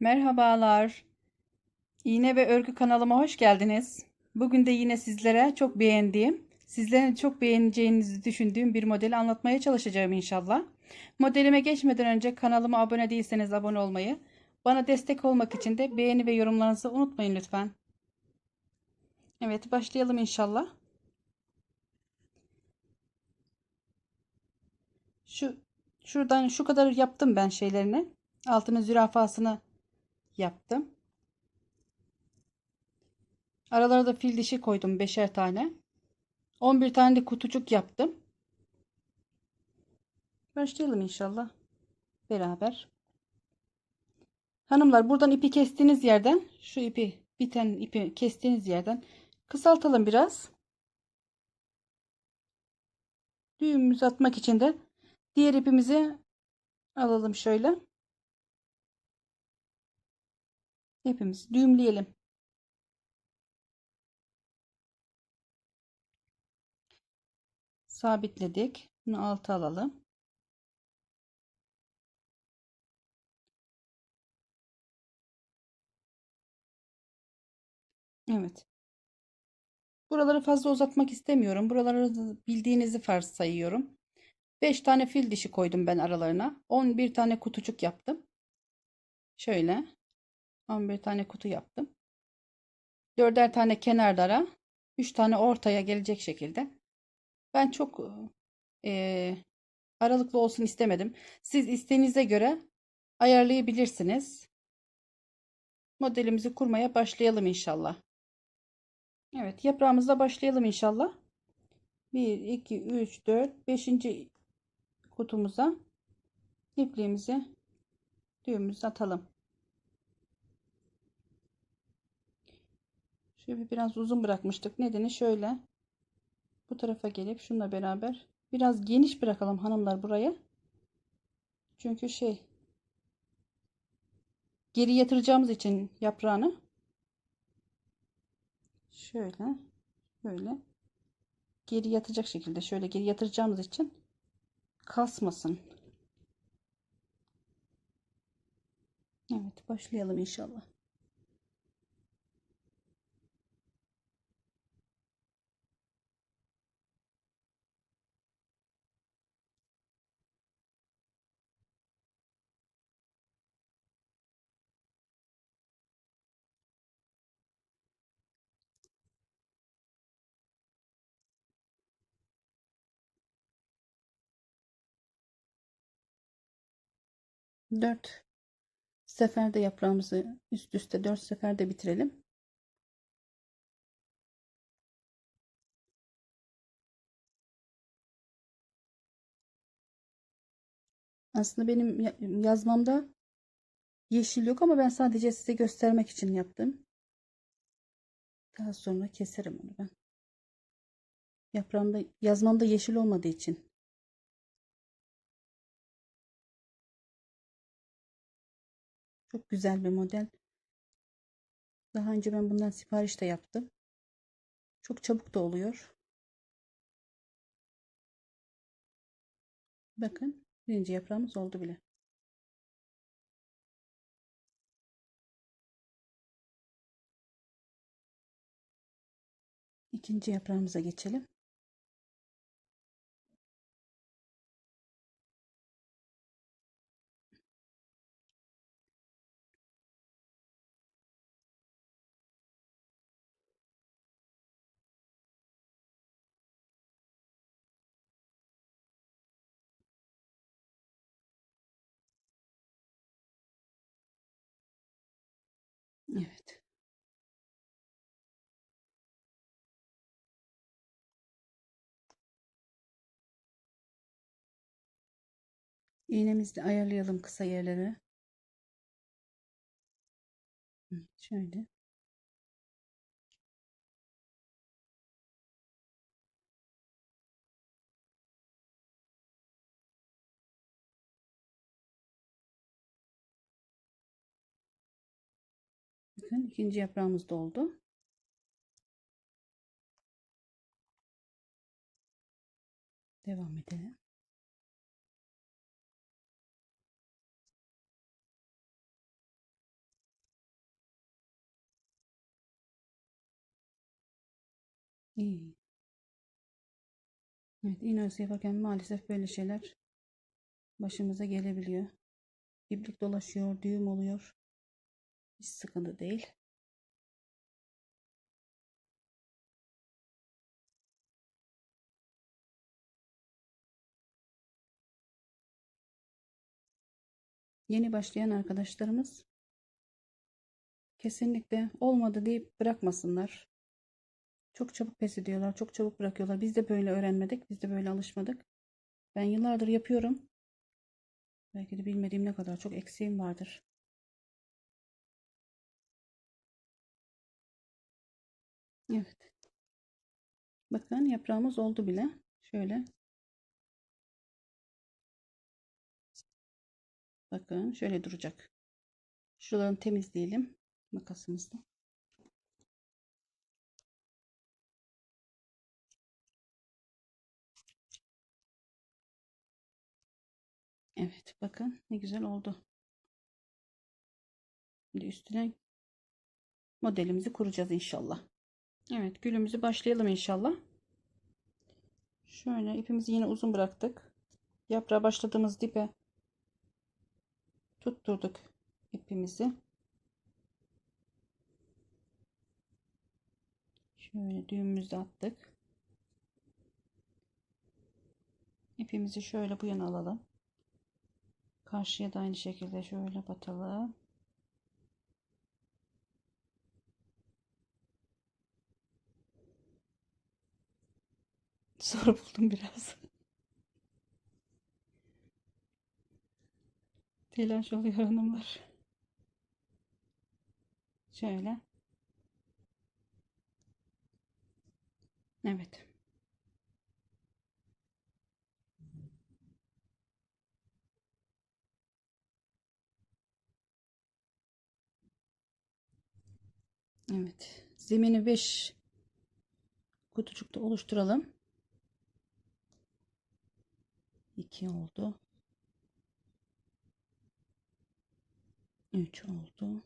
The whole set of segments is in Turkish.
Merhabalar. İğne ve örgü kanalıma hoş geldiniz. Bugün de yine sizlere çok beğendiğim, sizlerin çok beğeneceğinizi düşündüğüm bir modeli anlatmaya çalışacağım inşallah. Modelime geçmeden önce kanalıma abone değilseniz abone olmayı, bana destek olmak için de beğeni ve yorumlarınızı unutmayın lütfen. Evet, başlayalım inşallah. Şu şuradan şu kadar yaptım ben şeylerini. Altının zürafasını yaptım. Aralara da fil dişi koydum beşer tane. 11 tane de kutucuk yaptım. Başlayalım inşallah. Beraber. Hanımlar buradan ipi kestiğiniz yerden şu ipi biten ipi kestiğiniz yerden kısaltalım biraz. Düğümümüzü atmak için de diğer ipimizi alalım şöyle. Hepimiz düğümleyelim. Sabitledik. Bunu alta alalım. Evet. Buraları fazla uzatmak istemiyorum. Buraları bildiğinizi farz sayıyorum. 5 tane fil dişi koydum ben aralarına. 11 tane kutucuk yaptım. Şöyle. 11 tane kutu yaptım. 4'er tane kenarlara, 3 tane ortaya gelecek şekilde. Ben çok e, aralıklı olsun istemedim. Siz isteğinize göre ayarlayabilirsiniz. Modelimizi kurmaya başlayalım inşallah. Evet, yaprağımızla başlayalım inşallah. 1 2 3 4 5. kutumuza ipliğimizi düğümümüzü atalım. Şöyle biraz uzun bırakmıştık. Nedeni şöyle. Bu tarafa gelip şunla beraber biraz geniş bırakalım hanımlar burayı. Çünkü şey geri yatıracağımız için yaprağını şöyle böyle geri yatacak şekilde şöyle geri yatıracağımız için kasmasın. Evet başlayalım inşallah. Dört seferde yaprağımızı üst üste dört seferde bitirelim. Aslında benim yazmamda yeşil yok ama ben sadece size göstermek için yaptım. Daha sonra keserim onu ben. Yaprağımda yazmamda yeşil olmadığı için. Çok güzel bir model. Daha önce ben bundan sipariş de yaptım. Çok çabuk da oluyor. Bakın birinci yaprağımız oldu bile. İkinci yaprağımıza geçelim. Evet. İğnemizle ayarlayalım kısa yerleri. Şöyle. bakın ikinci yaprağımız doldu. Devam edelim. İyi. Evet, iğne örgüsü yaparken maalesef böyle şeyler başımıza gelebiliyor. İplik dolaşıyor, düğüm oluyor. Hiç sıkıntı değil. Yeni başlayan arkadaşlarımız kesinlikle olmadı deyip bırakmasınlar. Çok çabuk pes ediyorlar, çok çabuk bırakıyorlar. Biz de böyle öğrenmedik, biz de böyle alışmadık. Ben yıllardır yapıyorum. Belki de bilmediğim ne kadar çok eksiğim vardır. Evet. Bakın yaprağımız oldu bile. Şöyle. Bakın şöyle duracak. Şuralarını temizleyelim makasımızla. Evet bakın ne güzel oldu. Şimdi üstüne modelimizi kuracağız inşallah. Evet gülümüzü başlayalım inşallah. Şöyle ipimizi yine uzun bıraktık. Yaprağa başladığımız dibe tutturduk ipimizi. Şöyle düğümümüzü attık. İpimizi şöyle bu yana alalım. Karşıya da aynı şekilde şöyle batalım. Zor buldum biraz. Telaş oluyor hanımlar. Şöyle. Evet. Evet. Zemini 5 kutucukta oluşturalım. 2 oldu. 3 oldu.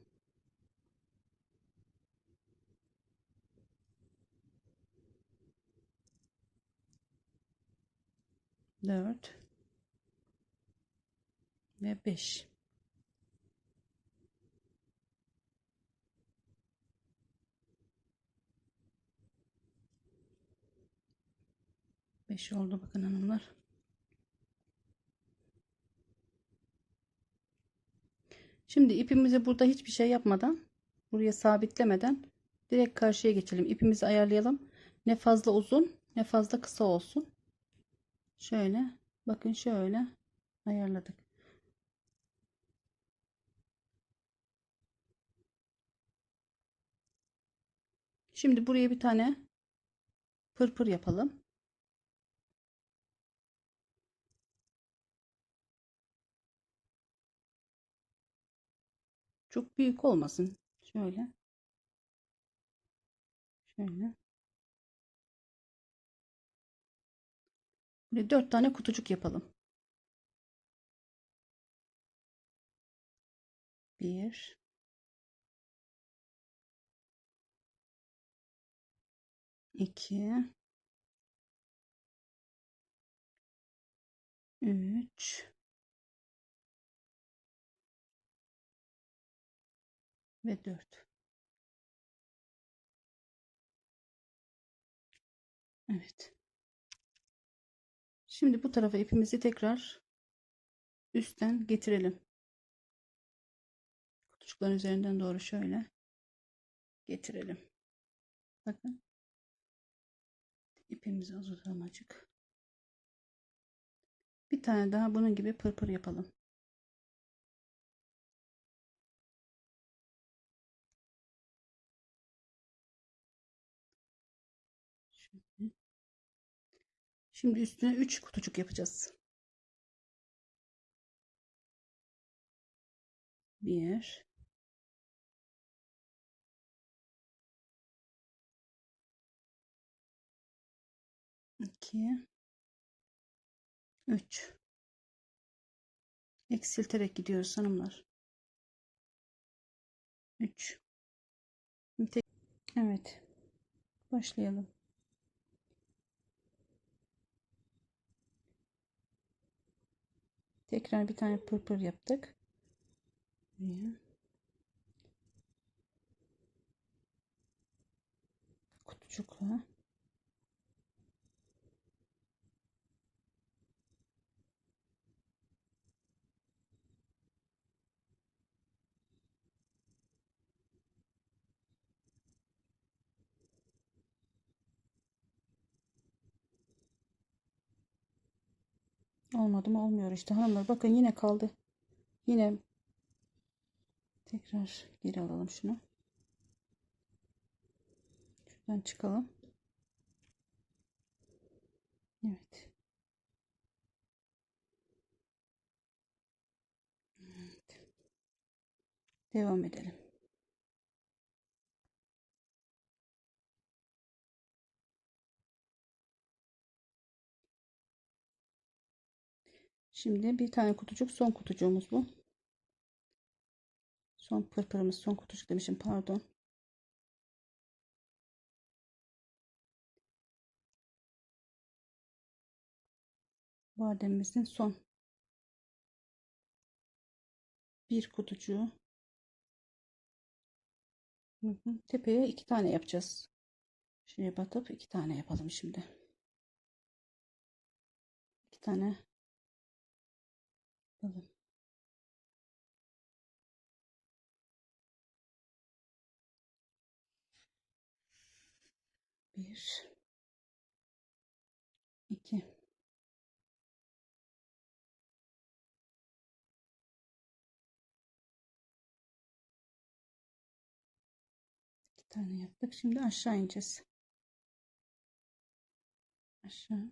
Dört ve beş. Beş oldu bakın hanımlar. Şimdi ipimizi burada hiçbir şey yapmadan buraya sabitlemeden direkt karşıya geçelim. İpimizi ayarlayalım. Ne fazla uzun ne fazla kısa olsun. Şöyle bakın şöyle ayarladık. Şimdi buraya bir tane pırpır yapalım. Çok büyük olmasın. Şöyle. Şöyle. Böyle dört tane kutucuk yapalım. Bir. iki, Üç. Ve dört. Evet. Şimdi bu tarafa ipimizi tekrar üstten getirelim. Kutucukların üzerinden doğru şöyle getirelim. Bakın. İpimizi uzatalım açık. Bir tane daha bunun gibi pırpır yapalım. Şöyle. Şimdi üstüne 3 kutucuk yapacağız. 1 2 3 eksilterek gidiyoruz hanımlar. 3 Evet. Başlayalım. Tekrar bir tane pırpır yaptık. Buraya. Kutucukla. Olmadı mı olmuyor işte hanımlar. Bakın yine kaldı. Yine tekrar geri alalım şunu. Şuradan çıkalım. Evet. Evet. Devam edelim. Şimdi bir tane kutucuk son kutucuğumuz bu. Son pırpırımız son kutucuk demişim pardon. Bademimizin son bir kutucuğu. Hı hı. Tepeye iki tane yapacağız. Şuraya batıp iki tane yapalım şimdi. İki tane yapalım. Bir, iki. İki tane yaptık. Şimdi aşağı ineceğiz. Aşağı.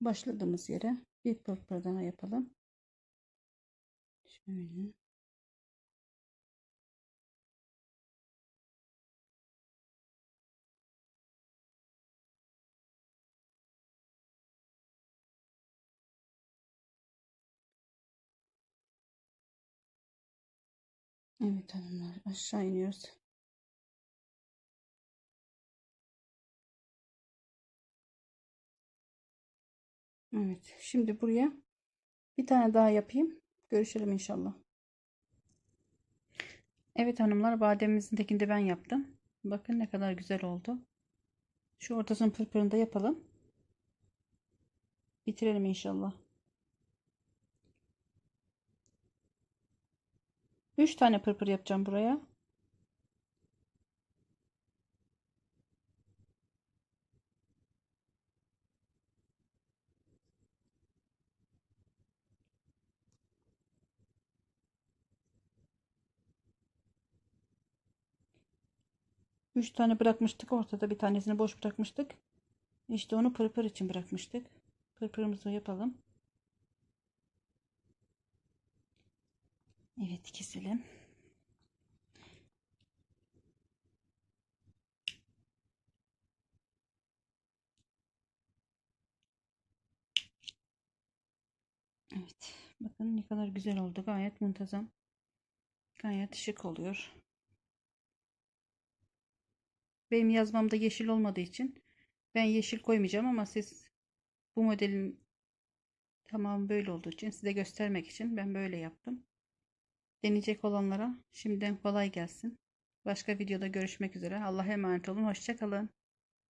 Başladığımız yere bir pırpır daha yapalım. Şöyle. Evet hanımlar aşağı iniyoruz. Evet şimdi buraya bir tane daha yapayım. Görüşelim inşallah. Evet hanımlar bademimizin tekini ben yaptım. Bakın ne kadar güzel oldu. Şu ortasının pırpırını da yapalım. Bitirelim inşallah. 3 tane pırpır yapacağım buraya. Üç tane bırakmıştık ortada bir tanesini boş bırakmıştık. İşte onu pırpır için bırakmıştık. Pırpırımızı yapalım. Evet keselim. Evet. Bakın ne kadar güzel oldu. Gayet muntazam. Gayet şık oluyor. Benim yazmamda yeşil olmadığı için ben yeşil koymayacağım ama siz bu modelin tamam böyle olduğu için size göstermek için ben böyle yaptım. Deneyecek olanlara şimdiden kolay gelsin. Başka videoda görüşmek üzere. Allah'a emanet olun. Hoşçakalın.